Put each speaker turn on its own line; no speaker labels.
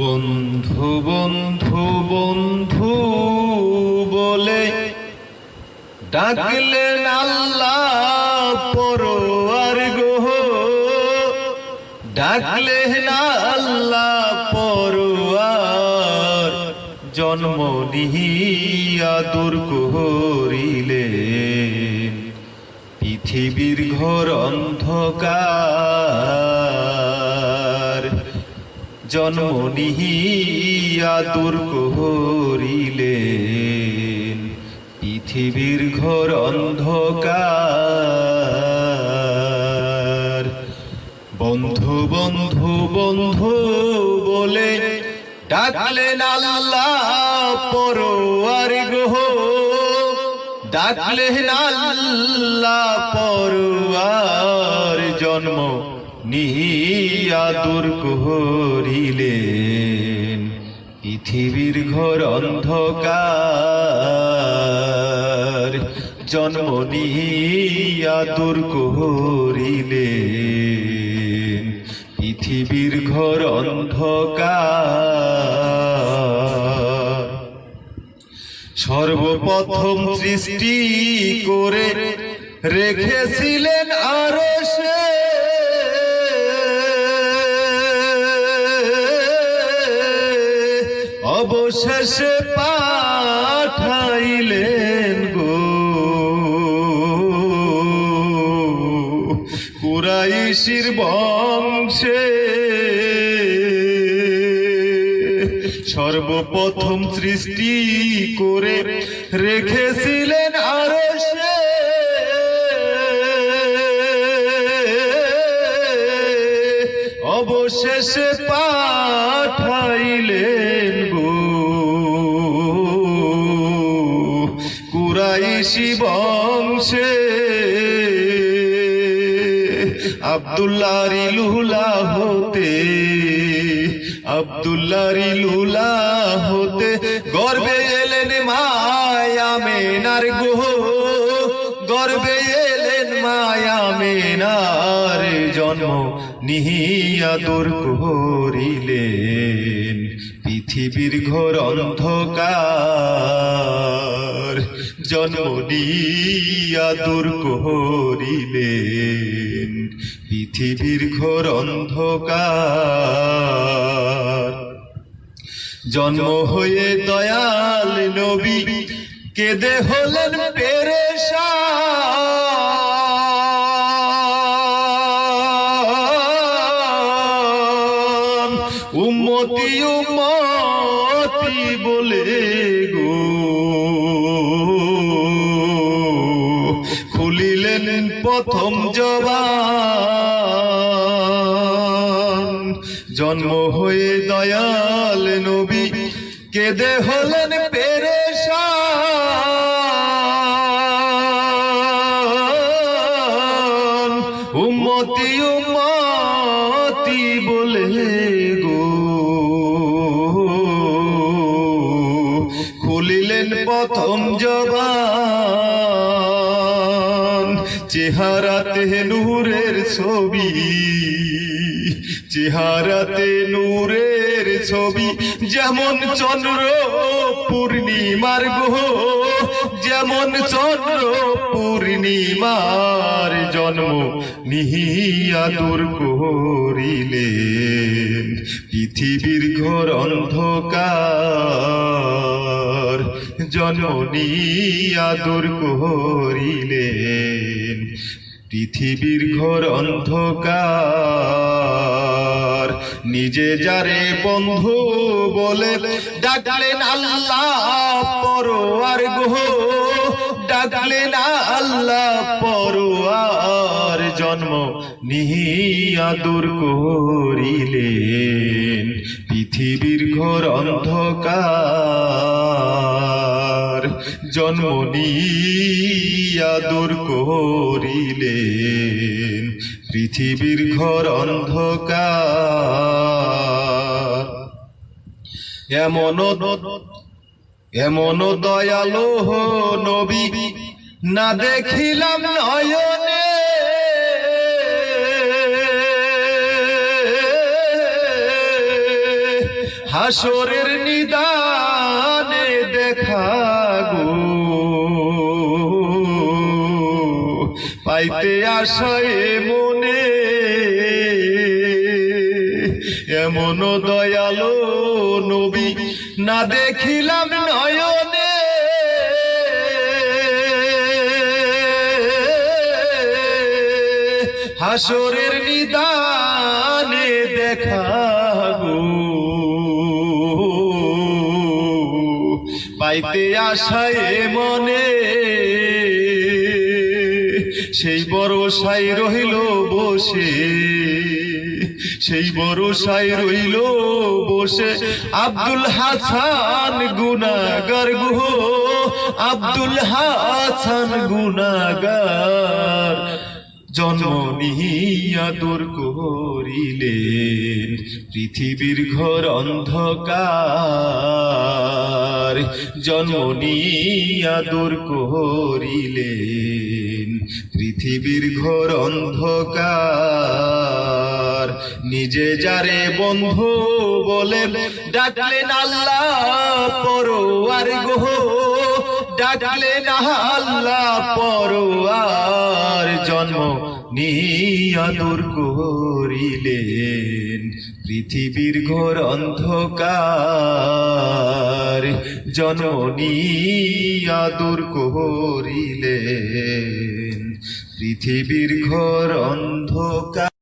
বন্ধু বন্ধু বন্ধু বলে ডাকলেন আল্লাহ পরোয়ার গো ডাকলেন আল্লাহ পরোয়ার জন্ম নিহিয়া দূর করিলেন। পৃথিবীর ঘোর অন্ধকার জন্ম নিহিয়া দূর করিলেন পৃথিবীর ঘোর অন্ধকার। বন্ধু বন্ধু বন্ধু বলে ডাকলেন আল্লাহ পরোয়ার গো ডাকলেন আল্লাহ পরোয়ার জন্ম। নিহিয়া দূর করিলেন পৃথিবীর ঘোর অন্ধকার। জন্ম নিহিয়া দূর করিলেন পৃথিবীর ঘোর অন্ধকার। সর্বপ্রথম সৃষ্টি করে রেখেছিলেন অবশেষে পাঠাইলেন গো। কুরাইশির বংশে সর্বপ্রথম সৃষ্টি করে রেখেছিলেন আরও সে অবশেষে বংশে আব্দুল্লাহ লুলা হতে আব্দুল্লাহ লুলা হতে। গর্বে এলেন মায়া মেনার গো গর্বে এলেন মায়া মেনার জন্ম। নিহিয়া দূর করিলেন। পৃথিবীর ঘোর অন্ধকার, জন্ম দূর করিলেন। পৃথিবীর ঘোর অন্ধকার, জন্ম হয়ে দয়াল নবী, কেঁদে হলেন পেরেশান। উম্মতি উম্মতি বলে গো। খুলিলেন প্রথম জবান। জন্ম হয়ে দয়াল নবী, কেঁদে হলেন পেরেশান। উম্মতি উম্মতি বলে জবান, চেহারাতে নূরের ছবি, চেহারাতে নূরের ছবি, যেমন চন্দ্র পূর্ণিমার গো যেমন চন্দ্র পূর্ণিমার জন্ম নিহিয়া দূর করিলেন পৃথিবীর ঘোর অন্ধকার জন্ম নিয়া দূর করিলেন। পৃথিবীর ঘোর অন্ধকার। নিজে যারে বন্ধু বলে ডাকলেন আল্লাহ পরোয়ার গো ডাকলেন আল্লাহ পরোয়ার জন্ম নিহিয়া দূর করিলেন। পৃথিবীর ঘোর অন্ধকার। জন্ম দূর করিলেন। পৃথিবীর ঘোর অন্ধকার। এমন এমন দয়ালো নবী না দেখিলাম নয়নে। হাসরের নিদানে পাইতে আশায় মনে। এমন দয়ালো নবী না দেখিলাম নয়নে। হাসরের নিদানে দেখা পাইতে আশায় মনে সেই বড় সাই রহিল বসে, সেই বড় সাই রইল বসে। আব্দুল হাসান গুনাগার গো আব্দুল হাসান গুনাগার জন্ম নিহিয়া দূর করিলেন, পৃথিবীর ঘর অন্ধকার। জন্ম দূর করিলেন। পৃথিবীর ঘর অন্ধকার। নিজে যারে বন্ধু বলে ডাকলেন আল্লাহ, পরোয়ার গো। ডাকলেন আল্লাহ, পরোয়ার জন্ম নিয়া দূর করিলেন। পৃথিবীর ঘোর অন্ধকার জননী আদুর দূর করিলেন। পৃথিবীর ঘোর অন্ধকার